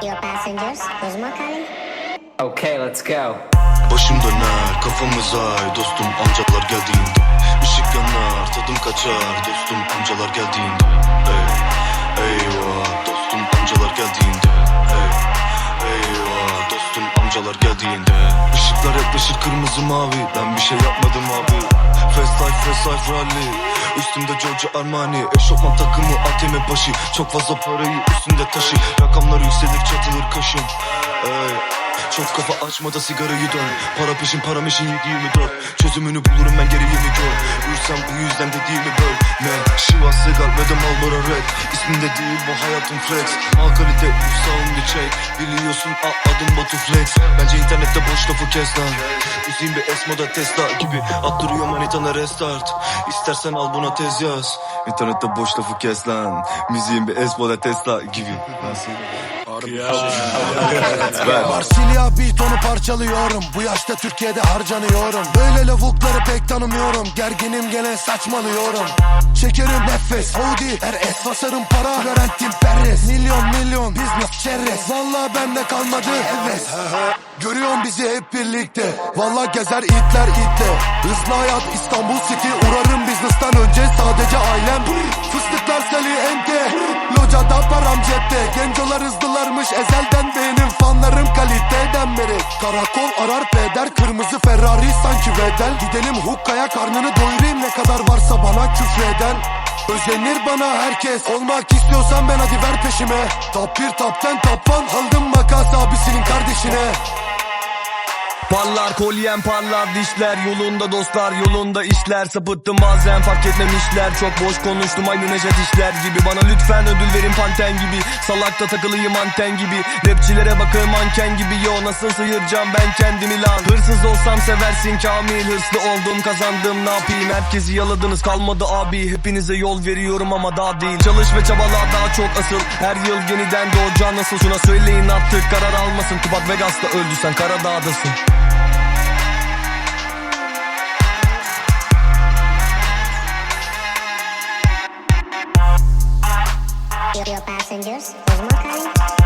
passengers, calling. Okay, let's go. Başım döner kafamız ay dostum amcalar geldiğinde Işık yanar tadım kaçar. Dostum amcalar geldiğinde Ey, Eyvah. Dostum amcalar geldiğinde Ey, Eyvah. Dostum amcalar geldiğinde Işıklar yaklaşır kırmızı mavi. Ben bir şey yapmadım abi. Fast life fast life rally Üstümde Giorgio Armani Eşofman takımı ATM başı Çok fazla parayı üstünde taşı. Rakamlar yükselir çatılır kaşım Ey çok kafa açma da sigarayı dön Para peşin para meşin 724 Çözümünü bulurum ben geri yeni gör? Ürsem bu yüzden dediğimi böl. Ne Şiva Segal ve de Marlboro Red. İsminde değil bu hayatım flex. Mal kalite sound'u çek. Biliyorsun a, adım Batu Flex. Bence internette boş lafı kes lan. Müziğin bir esmoda Tesla gibi. Attırıyor manitana restart. İstersen al buna tez yaz İnternette boş lafı kes lan. Müziğin bir esmoda Tesla gibi. Nasıl? Marsilya beat onu parçalıyorum. Bu yaşta Türkiye'de harcanıyorum. Böyle lavukları pek tanımıyorum. Gerginim gene saçmalıyorum. Şekerim nefes. Audi RS basarım para. Florentin Perez. Milyon milyon. Business çerez. Valla bende kalmadı heves. Görüyorsun bizi hep birlikte. Valla gezer itler itle. Hızlı hayat İstanbul City. Uğrarım business'tan önce sadece hızlılarmış ezelden benim fanlarım kaliteden beri. Karakol arar peder Kırmızı Ferrari sanki Vedel Gidelim hukkaya karnını doyurayım ne kadar varsa bana küfreden. Özenir bana herkes Olmak istiyorsan ben hadi ver peşime. Top 1 top 10 top 1 Aldım makas abisinin kardeşine Parlar kolyem parlar dişler Yolunda dostlar yolunda işler. Sapıttım bazen fark etmemişler. Çok boş konuştum aynı Necdet işler gibi. Bana lütfen ödül verin panten gibi. Salakta takılıyım anten gibi. Rapçilere bakın manken gibi. Yo nasıl sıyıracağım ben kendimi lan? Hırsız olsam seversin Kamil. Hırslı oldum kazandım ne yapayım? Herkesi yaladınız kalmadı abi. Hepinize yol veriyorum ama daha değil. Çalış ve çabala daha çok asıl. Her yıl yeniden doğacaksın nasıl? Şuna söyleyin artık karar almasın. Tupac Vegas'ta öldüysen Karadağ'dasın Your passengers, there's more calling.